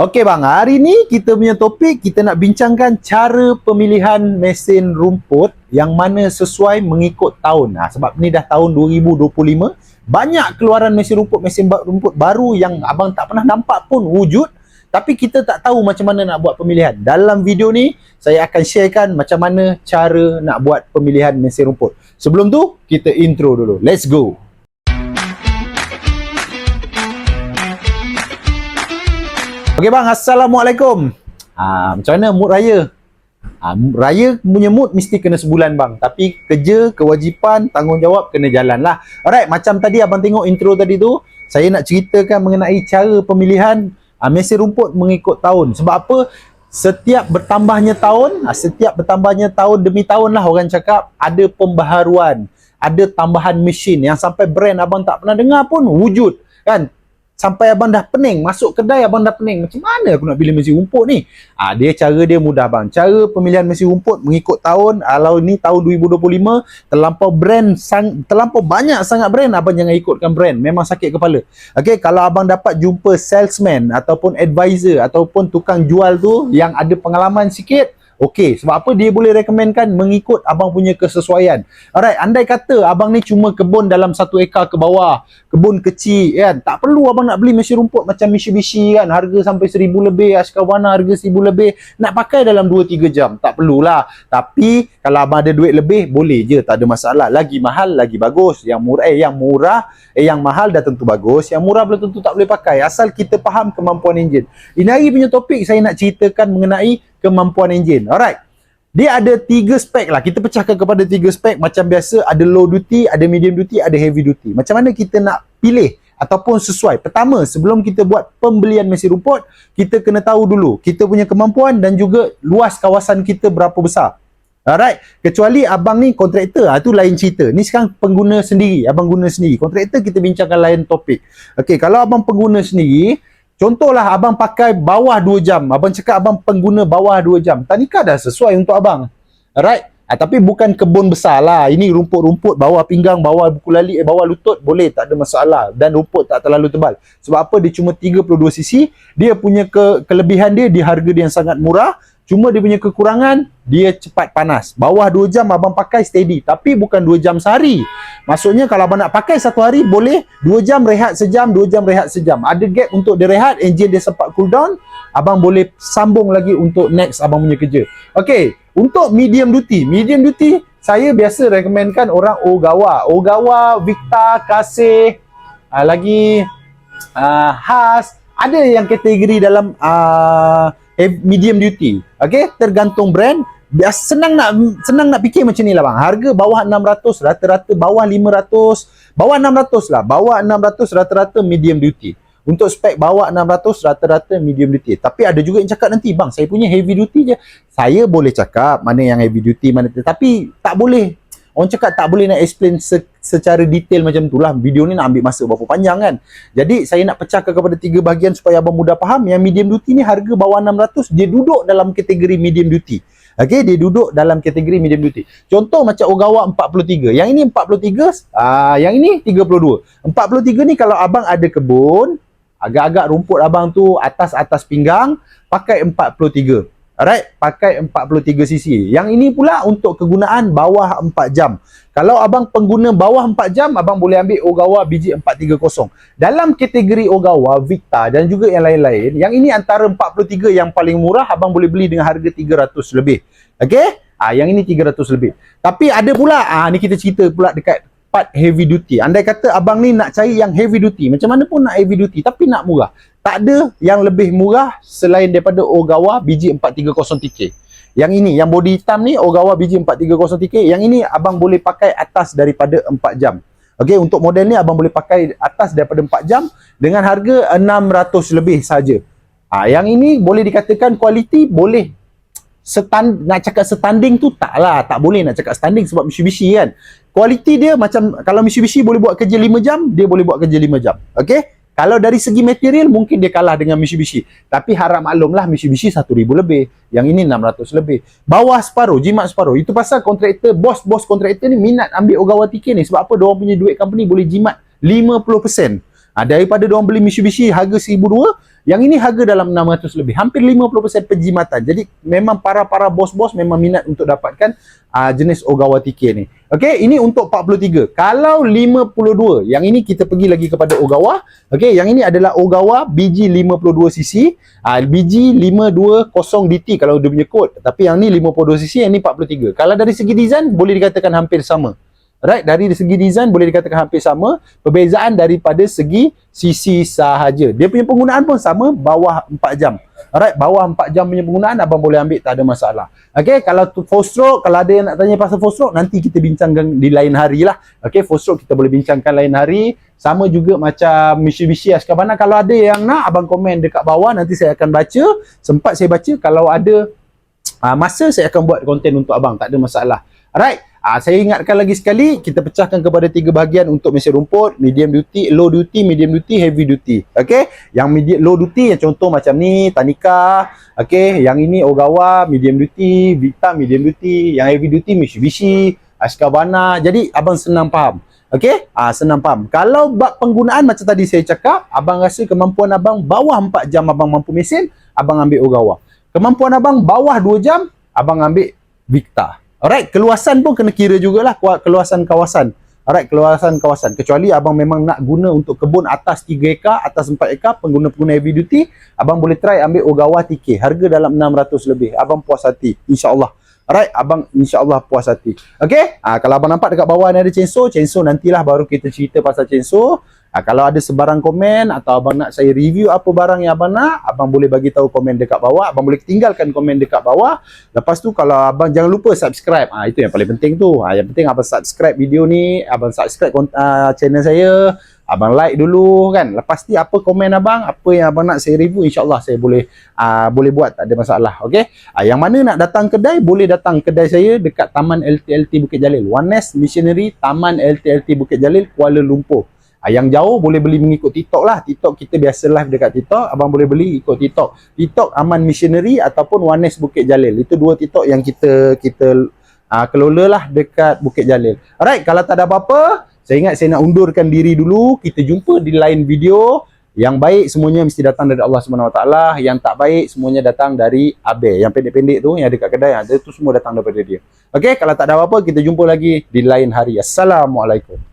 Okey bang, hari ni kita punya topik kita nak bincangkan cara pemilihan mesin rumput yang mana sesuai mengikut tahun. Ha, sebab ni dah tahun 2025, banyak keluaran mesin rumput, mesin rumput baru yang abang tak pernah nampak pun wujud tapi kita tak tahu macam mana nak buat pemilihan. Dalam video ni saya akan sharekan macam mana cara nak buat pemilihan mesin rumput. Sebelum tu kita intro dulu. Let's go. Okey bang, Assalamualaikum. Ha, macam mana mood raya? Ha, raya punya mood mesti kena sebulan bang. Tapi kerja, kewajipan, tanggungjawab kena jalan lah. Alright, macam tadi abang tengok intro tadi tu, saya nak ceritakan mengenai cara pemilihan ha, mesin rumput mengikut tahun. Sebab apa? Setiap bertambahnya tahun, ha, setiap bertambahnya tahun demi tahun lah orang cakap ada pembaharuan, ada tambahan mesin yang sampai brand abang tak pernah dengar pun wujud kan sampai abang dah pening masuk kedai abang dah pening. Macam mana aku nak pilih mesin rumput ni? Ah dia cara dia mudah bang. Cara pemilihan mesin rumput mengikut tahun kalau ni tahun 2025 terlampau brand sang, terlampau banyak sangat brand abang jangan ikutkan brand. Memang sakit kepala. Okey kalau abang dapat jumpa salesman ataupun advisor ataupun tukang jual tu yang ada pengalaman sikit Okey, sebab apa dia boleh rekomenkan mengikut abang punya kesesuaian. Alright, andai kata abang ni cuma kebun dalam satu ekar ke bawah, kebun kecil kan, tak perlu abang nak beli mesin rumput macam Mitsubishi kan, harga sampai seribu lebih, Ashkawana harga seribu lebih, nak pakai dalam 2-3 jam, tak perlulah. Tapi kalau abang ada duit lebih, boleh je, tak ada masalah. Lagi mahal, lagi bagus. Yang murah, eh yang murah, eh yang mahal dah tentu bagus, yang murah belum tentu tak boleh pakai. Asal kita faham kemampuan enjin. Ini hari punya topik saya nak ceritakan mengenai kemampuan enjin. Alright. Dia ada tiga spek lah. Kita pecahkan kepada tiga spek. Macam biasa, ada low duty, ada medium duty, ada heavy duty. Macam mana kita nak pilih ataupun sesuai. Pertama, sebelum kita buat pembelian mesin rumput, kita kena tahu dulu kita punya kemampuan dan juga luas kawasan kita berapa besar. Alright. Kecuali abang ni kontraktor, ah tu lain cerita. Ni sekarang pengguna sendiri, abang guna sendiri. Kontraktor kita bincangkan lain topik. Okey, kalau abang pengguna sendiri, Contohlah abang pakai bawah 2 jam. Abang cakap abang pengguna bawah 2 jam. Tanika dah sesuai untuk abang. Alright? Ha, tapi bukan kebun besar lah. Ini rumput-rumput bawah pinggang, bawah buku lali, eh, bawah lutut. Boleh, tak ada masalah. Dan rumput tak terlalu tebal. Sebab apa? Dia cuma 32 cc. Dia punya ke kelebihan dia, di harga dia yang sangat murah. Cuma dia punya kekurangan, dia cepat panas. Bawah 2 jam abang pakai steady. Tapi bukan 2 jam sehari. Maksudnya kalau abang nak pakai satu hari, boleh 2 jam rehat sejam, 2 jam rehat sejam. Ada gap untuk dia rehat, engine dia sempat cool down. Abang boleh sambung lagi untuk next abang punya kerja. Okay, untuk medium duty. Medium duty, saya biasa recommendkan orang Ogawa. Ogawa, Victa, Kasih, uh, lagi uh, Haas. Ada yang kategori dalam uh, medium duty. Okay, tergantung brand. Bias senang nak senang nak fikir macam ni lah bang. Harga bawah 600, rata-rata bawah 500, bawah 600 lah. Bawah 600 rata-rata medium duty. Untuk spek bawah 600 rata-rata medium duty. Tapi ada juga yang cakap nanti bang, saya punya heavy duty je. Saya boleh cakap mana yang heavy duty mana tapi tak boleh Orang cakap tak boleh nak explain se secara detail macam tu lah. Video ni nak ambil masa berapa panjang kan. Jadi saya nak pecahkan kepada tiga bahagian supaya abang mudah faham. Yang medium duty ni harga bawah 600. Dia duduk dalam kategori medium duty. Okay, dia duduk dalam kategori medium duty. Contoh macam Ogawa 43. Yang ini 43, ah yang ini 32. 43 ni kalau abang ada kebun, agak-agak rumput abang tu atas-atas pinggang, pakai 43. Alright, pakai 43 cc. Yang ini pula untuk kegunaan bawah 4 jam. Kalau abang pengguna bawah 4 jam, abang boleh ambil Ogawa BG430. Dalam kategori Ogawa, Victa dan juga yang lain-lain, yang ini antara 43 yang paling murah, abang boleh beli dengan harga 300 lebih. Okay? Ah, yang ini 300 lebih. Tapi ada pula, ah ni kita cerita pula dekat part heavy duty. Andai kata abang ni nak cari yang heavy duty, macam mana pun nak heavy duty tapi nak murah tak ada yang lebih murah selain daripada Ogawa BG430TK. Yang ini, yang body hitam ni Ogawa BG430TK. Yang ini abang boleh pakai atas daripada 4 jam. Okey, untuk model ni abang boleh pakai atas daripada 4 jam dengan harga 600 lebih saja. Ah, yang ini boleh dikatakan kualiti boleh Stand, nak cakap standing tu tak lah, tak boleh nak cakap standing sebab Mitsubishi kan. Kualiti dia macam kalau Mitsubishi boleh buat kerja 5 jam, dia boleh buat kerja 5 jam. Okey? Kalau dari segi material mungkin dia kalah dengan Mitsubishi. Tapi harap maklumlah Mitsubishi 1000 lebih. Yang ini 600 lebih. Bawah separuh, jimat separuh. Itu pasal kontraktor, bos-bos kontraktor ni minat ambil Ogawa TK ni. Sebab apa? Diorang punya duit company boleh jimat 50%. Ha, daripada diorang beli Mitsubishi harga 1002, Yang ini harga dalam 600 lebih. Hampir 50% penjimatan. Jadi memang para-para bos-bos memang minat untuk dapatkan uh, jenis Ogawa TK ni. Okey, ini untuk 43. Kalau 52, yang ini kita pergi lagi kepada Ogawa. Okey, yang ini adalah Ogawa BG 52cc, uh, BG 520DT kalau dia punya kod. Tapi yang ni 52cc, yang ni 43. Kalau dari segi design boleh dikatakan hampir sama. Right, dari segi design boleh dikatakan hampir sama. Perbezaan daripada segi sisi sahaja. Dia punya penggunaan pun sama, bawah 4 jam. Alright, bawah 4 jam punya penggunaan abang boleh ambil tak ada masalah. Okay, kalau tu full stroke, kalau ada yang nak tanya pasal full stroke, nanti kita bincangkan di lain hari lah. Okay, full stroke kita boleh bincangkan lain hari. Sama juga macam Mitsubishi Ashkabana. Kalau ada yang nak, abang komen dekat bawah, nanti saya akan baca. Sempat saya baca, kalau ada uh, masa, saya akan buat konten untuk abang. Tak ada masalah. Alright, Ah, saya ingatkan lagi sekali, kita pecahkan kepada tiga bahagian untuk mesin rumput, medium duty, low duty, medium duty, heavy duty. Okey? Yang medium low duty yang contoh macam ni, Tanika, okey, yang ini Ogawa, medium duty, Vita, medium duty, yang heavy duty Mitsubishi, Ashkabana. Jadi abang senang faham. Okey? Ah, senang faham. Kalau bab penggunaan macam tadi saya cakap, abang rasa kemampuan abang bawah 4 jam abang mampu mesin, abang ambil Ogawa. Kemampuan abang bawah 2 jam, abang ambil Victa. Alright, keluasan pun kena kira jugalah keluasan kawasan. Alright, keluasan kawasan. Kecuali abang memang nak guna untuk kebun atas 3 ekar, atas 4 ekar, pengguna-pengguna heavy duty, abang boleh try ambil Ogawa TK. Harga dalam 600 lebih. Abang puas hati. InsyaAllah. Alright, abang insyaAllah puas hati. Okay, ha, kalau abang nampak dekat bawah ni ada chainsaw, chainsaw nantilah baru kita cerita pasal chainsaw. Ha, kalau ada sebarang komen atau abang nak saya review apa barang yang abang nak, abang boleh bagi tahu komen dekat bawah. Abang boleh tinggalkan komen dekat bawah. Lepas tu kalau abang jangan lupa subscribe. Ha, itu yang paling penting tu. Ha, yang penting abang subscribe video ni, abang subscribe uh, channel saya, abang like dulu kan. Lepas tu apa komen abang, apa yang abang nak saya review, insya-Allah saya boleh uh, boleh buat tak ada masalah. Okey. Ha, yang mana nak datang kedai, boleh datang kedai saya dekat Taman LTLT Bukit Jalil. One Nest Missionary Taman LTLT Bukit Jalil Kuala Lumpur. Ah, yang jauh boleh beli mengikut TikTok lah. TikTok kita biasa live dekat TikTok. Abang boleh beli ikut TikTok. TikTok Aman Missionary ataupun Wanes Bukit Jalil. Itu dua TikTok yang kita kita uh, kelola lah dekat Bukit Jalil. Alright, kalau tak ada apa-apa, saya ingat saya nak undurkan diri dulu. Kita jumpa di lain video. Yang baik semuanya mesti datang dari Allah SWT. Yang tak baik semuanya datang dari Abe. Yang pendek-pendek tu, yang dekat kedai, ada tu semua datang daripada dia. Okay, kalau tak ada apa-apa, kita jumpa lagi di lain hari. Assalamualaikum.